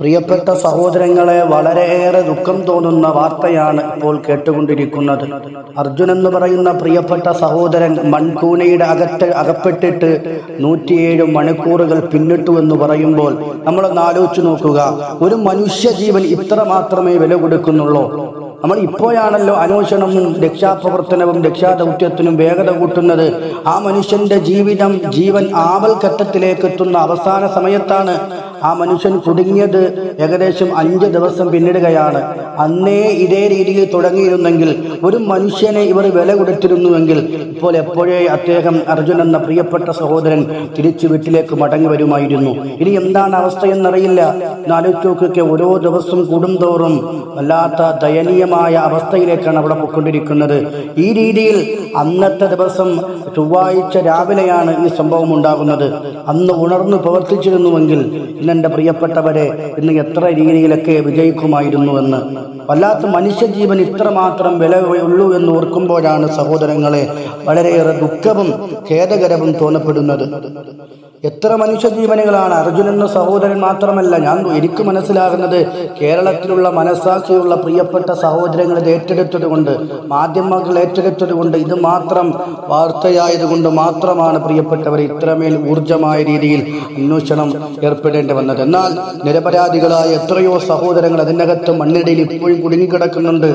പ്രിയപ്പെട്ട സഹോദരങ്ങളെ വളരെയേറെ ദുഃഖം തോന്നുന്ന വാർത്തയാണ് ഇപ്പോൾ കേട്ടുകൊണ്ടിരിക്കുന്നത്. അർജുൻ എന്ന് പറയുന്ന പ്രിയപ്പെട്ട സഹോദരൻ മൺകൂനയുടെ അകത്ത് അകപ്പെട്ടിട്ട് നൂറ്റിയേഴ് മണിക്കൂറുകൾ പിന്നിട്ടു എന്ന് പറയുമ്പോൾ നമ്മളൊന്ന് ആലോചിച്ചു നോക്കുക. ഒരു മനുഷ്യ ജീവൻ ഇത്ര മാത്രമേ വില കൊടുക്കുന്നുള്ളൂ. നമ്മൾ ഇപ്പോഴാണല്ലോ അന്വേഷണവും രക്ഷാപ്രവർത്തനവും രക്ഷാദൗത്യത്തിനും വേഗത കൂട്ടുന്നത്. ആ മനുഷ്യന്റെ ജീവിതം ജീവൻ ആവൽ ഘട്ടത്തിലേക്ക് എത്തുന്ന അവസാന സമയത്താണ് ആ മനുഷ്യൻ കുടുങ്ങിയത് ഏകദേശം അഞ്ച് ദിവസം പിന്നിടുകയാണ്. അന്നേ ഇതേ രീതിയിൽ തുടങ്ങിയിരുന്നെങ്കിൽ ഒരു മനുഷ്യനെ ഇവർ വില കൊടുത്തിരുന്നുവെങ്കിൽ ഇപ്പോൾ എപ്പോഴേ അദ്ദേഹം അർജുൻ എന്ന പ്രിയപ്പെട്ട സഹോദരൻ തിരിച്ചു വീട്ടിലേക്ക് മടങ്ങി വരുമായിരുന്നു. ഇനി എന്താണ് അവസ്ഥ എന്നറിയില്ല എന്നാലോചിച്ച് ഓരോ ദിവസം കൂടുംതോറും വല്ലാത്ത ദയനീയമായ അവസ്ഥയിലേക്കാണ് അവിടെ പോയിക്കൊണ്ടിരിക്കുന്നത്. ഈ രീതിയിൽ അന്നത്തെ ദിവസം ചൊവ്വാഴ്ച രാവിലെയാണ് ഈ സംഭവം ഉണ്ടാകുന്നത്. അന്ന് ഉണർന്നു പ്രവർത്തിച്ചിരുന്നുവെങ്കിൽ ഇന്ന് എന്റെ പ്രിയപ്പെട്ടവരെ ഇന്ന് എത്ര രീതിയിലൊക്കെ വിജയിക്കുമായിരുന്നുവെന്ന്. വല്ലാത്ത മനുഷ്യജീവൻ ഇത്രമാത്രം വിലയുള്ളൂ എന്ന് ഓർക്കുമ്പോഴാണ് സഹോദരങ്ങളെ വളരെയേറെ ദുഃഖവും ഖേദകരവും തോന്നപ്പെടുന്നത്. എത്ര മനുഷ്യജീവനുകളാണ് അർജുൻ എന്ന സഹോദരൻ മാത്രമല്ല ഞാൻ എനിക്ക് മനസ്സിലാകുന്നത് കേരളത്തിലുള്ള മനസ്സാക്ഷിയുള്ള പ്രിയപ്പെട്ട സഹോദരങ്ങൾ ഇത് ഏറ്റെടുത്തതുകൊണ്ട് മാധ്യമങ്ങൾ ഏറ്റെടുത്തതുകൊണ്ട് ഇത് മാത്രം വാർത്തയായതുകൊണ്ട് മാത്രമാണ് പ്രിയപ്പെട്ടവർ ഇത്രമേൽ ഊർജമായ രീതിയിൽ അന്വേഷണം ഏർപ്പെടേണ്ടി വന്നത്. എന്നാൽ നിരപരാധികളായ എത്രയോ സഹോദരങ്ങൾ അതിനകത്ത് മണ്ണിടയിൽ ഇപ്പോഴും കുടുങ്ങിക്കിടക്കുന്നുണ്ട്.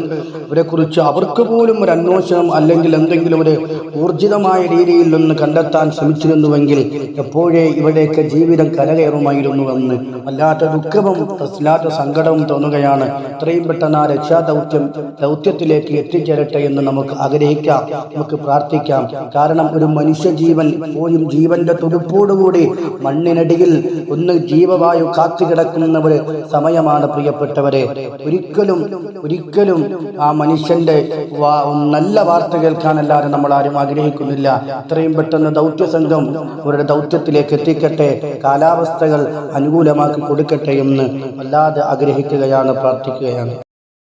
അവരെക്കുറിച്ച് അവർക്ക് പോലും ഒരു അന്വേഷണം അല്ലെങ്കിൽ എന്തെങ്കിലും ഒരു ഊർജിതമായ രീതിയിൽ നിന്ന് കണ്ടെത്താൻ ശ്രമിച്ചിരുന്നുവെങ്കിൽ എപ്പോഴേ ഇവിടെയൊക്കെ ജീവിതം കരകയറുമായിരുന്നുവെന്ന് അല്ലാത്ത ദുഃഖവും വല്ലാത്ത സങ്കടവും തോന്നുകയാണ്. ഇത്രയും പെട്ടെന്ന് ആ രക്ഷാദൗത്യം ദൗത്യത്തിലേക്ക് എത്തിച്ചേരട്ടെ എന്ന് നമുക്ക് ആഗ്രഹിക്കാം. നമുക്ക് പ്രാർത്ഥിക്കാം. കാരണം ഒരു മനുഷ്യജീവൻ പോലും ജീവന്റെ തുടുപ്പോടുകൂടി മണ്ണിനടിയിൽ ഒന്ന് ജീവവായു കാത്തുകിടക്കുന്ന ഒരു സമയമാണ് പ്രിയപ്പെട്ടവരെ. ഒരിക്കലും ഒരിക്കലും ആ മനുഷ്യന്റെ നല്ല വാർത്ത കേൾക്കാൻ കേൾക്കാനല്ലാതെ നമ്മൾ ആരും ആഗ്രഹിക്കുന്നില്ല. എത്രയും പെട്ടെന്ന് ദൗത്യ സംഘം അവരുടെ ദൗത്യത്തിലേക്ക് എത്തിക്കട്ടെ. കാലാവസ്ഥകൾ അനുകൂലമാക്കി കൊടുക്കട്ടെ എന്ന് വല്ലാതെ ആഗ്രഹിക്കുകയാണ് പ്രാർത്ഥിക്കുകയാണ്.